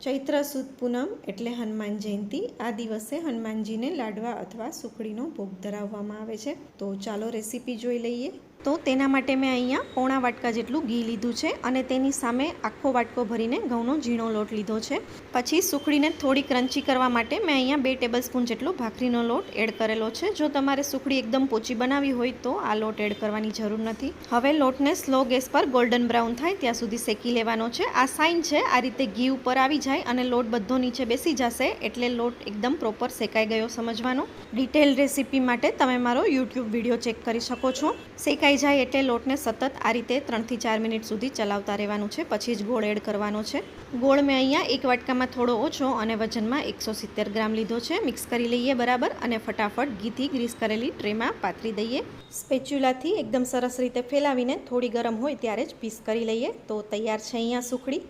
ચૈત્ર સુદ પૂનમ એટલે હનુમાન જયંતિ. આ દિવસે હનુમાનજીને લાડવા અથવા સુખડીનો ભોગ ધરાવવામાં આવે છે. તો ચાલો રેસીપી જોઈ લઈએ. તો તેના માટે મેં અહીંયા પોણા વાટકા જેટલું ઘી લીધું છે અને તેની સામે આખો વાટકો ભરીને ઘઉંનો ઝીણો લોટ લીધો છે. પછી સુખડીને થોડી ક્રંચી કરવા માટે મેં અહીંયા બે ટેબલ સ્પૂન જેટલો ભાખરીનો લોટ એડ કરેલો છે. જો તમારે સુખડી એકદમ પોચી બનાવવી હોય તો આ લોટ એડ કરવાની જરૂર નથી. હવે લોટને સ્લો ગેસ પર ગોલ્ડન બ્રાઉન થાય ત્યાં સુધી શેકી લેવાનો છે. આ સાઇન છે, આ રીતે ઘી ઉપર આવી જાય અને લોટ બધો નીચે બેસી જશે એટલે લોટ એકદમ પ્રોપર શેકાઈ ગયો સમજવાનો. ડિટેલ રેસીપી માટે તમે મારો યુટ્યુબ વીડિયો ચેક કરી શકો છો. શેકાઈ જાય એટલે લોટને સતત આ રીતે ત્રણથી ચાર મિનિટ સુધી ચલાવતા રહેવાનું છે. પછી જ ગોળ એડ કરવાનો છે. ગોળ મેં અહીંયા એક વાટકામાં થોડો ઓછો અને વજનમાં એકસો સિત્તેર ગ્રામ લીધો છે. મિક્સ કરી લઈએ બરાબર અને ફટાફટ ઘીથી ગ્રીસ કરેલી ટ્રેમાં પાથરી દઈએ. સ્પેચ્યુલાથી એકદમ સરસ રીતે ફેલાવીને થોડી ગરમ હોય ત્યારે જ પીસ કરી લઈએ. તો તૈયાર છે અહીંયા સુખડી.